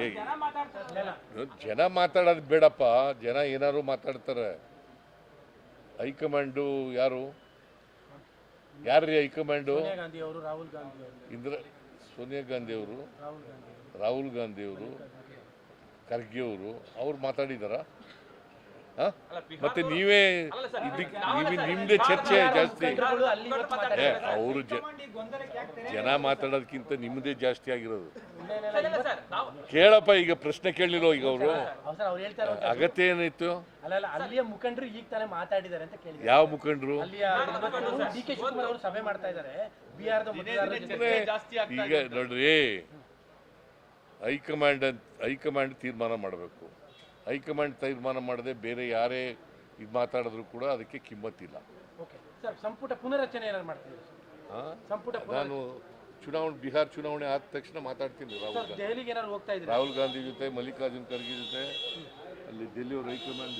ಹೇಗೆ? ಜನ ಮಾತಾಡೋದು ಬೇಡಪ್ಪ. ಜನ ಏನಾರು ಮಾತಾಡ್ತಾರೆ. ಹೈಕಮಾಂಡು ಯಾರು? ಯಾರ್ರೀ ಹೈಕಮಾಂಡು? ಸೋನಿಯಾ ಗಾಂಧಿ ಅವರು ರಾಹುಲ್ ಗಾಂಧಿ ಅವರು. ಇಂದ್ರ ಸೋನಿಯಾ ಗಾಂಧಿ ಅವರು? ರಾಹುಲ್ ಗಾಂಧಿ ರಾಹುಲ್ ಗಾಂಧಿ ಅವರು? ಖರ್ಗೆ ಅವರು? ಅವ್ರು ಮಾತಾಡಿದಾರ? ಮತ್ತೆ ನೀವೇ ಇದಕ್ಕೆ ನೀವೇ ನಿಮ್ದೇ ಚರ್ಚೆ ಜಾಸ್ತಿ. ಅವರು ಜನ ಮಾತಾಡೋದಕ್ಕಿಂತ ನಿಮ್ಮದೇ ಜಾಸ್ತಿ ಆಗಿರೋದು. ಕೇಳಪ್ಪ ಈಗ ಪ್ರಶ್ನೆ ಕೇಳಲಿಲ್ಲ ಈಗ ಅವರು? ಅಗತ್ಯ ಏನಿತ್ತು ಅಲ್ಲ ಅಲ್ಲ ಅಲ್ಲಿಯ ಮುಖಂಡರು ಈಗ ತಾನೇ ಮಾತಾಡಿದ್ದಾರೆ ಅಂತ ಕೇಳಿ ಯಾವ ಮುಖಂಡರು? ಅಲ್ಲಿಯ ಡಿ ಕೆ ಶಿವಕುಮಾರ್ ಅವರು ಸಭೆ ಮಾಡ್ತಾ ಇದ್ದಾರೆ. ಈಗ ನೋಡ್ರಿ ಹೈಕಮಾಂಡ್ ಅಂತ ಹೈಕಮಾಂಡ್ ತೀರ್ಮಾನ ಮಾಡಬೇಕು. ಹೈಕಮಾಂಡ್ ತೀರ್ಮಾನ ಮಾಡದೆ ಬೇರೆ ಯಾರೇ ಇದು ಮಾತಾಡಿದ್ರು ಕೂಡ ಅದಕ್ಕೆ ಕಿಮ್ಮತ್ತಿಲ್ಲ. ಸಂಪುಟ ಪುನರಚನೆ? ನಾನು ಚುನಾವಣೆ ಬಿಹಾರ್ ಚುನಾವಣೆ ಆದ ತಕ್ಷಣ ಮಾತಾಡ್ತೀನಿ ರಾಹುಲ್ ಗಾಂಧಿ. ರಾಹುಲ್ ಗಾಂಧಿ ಜೊತೆ ಮಲ್ಲಿಕಾರ್ಜುನ್ ಖರ್ಗೆ ಜೊತೆ ಅಲ್ಲಿ ಡೆಲ್ಲಿ ಅವ್ರ ಹೈಕಮಾಂಡ್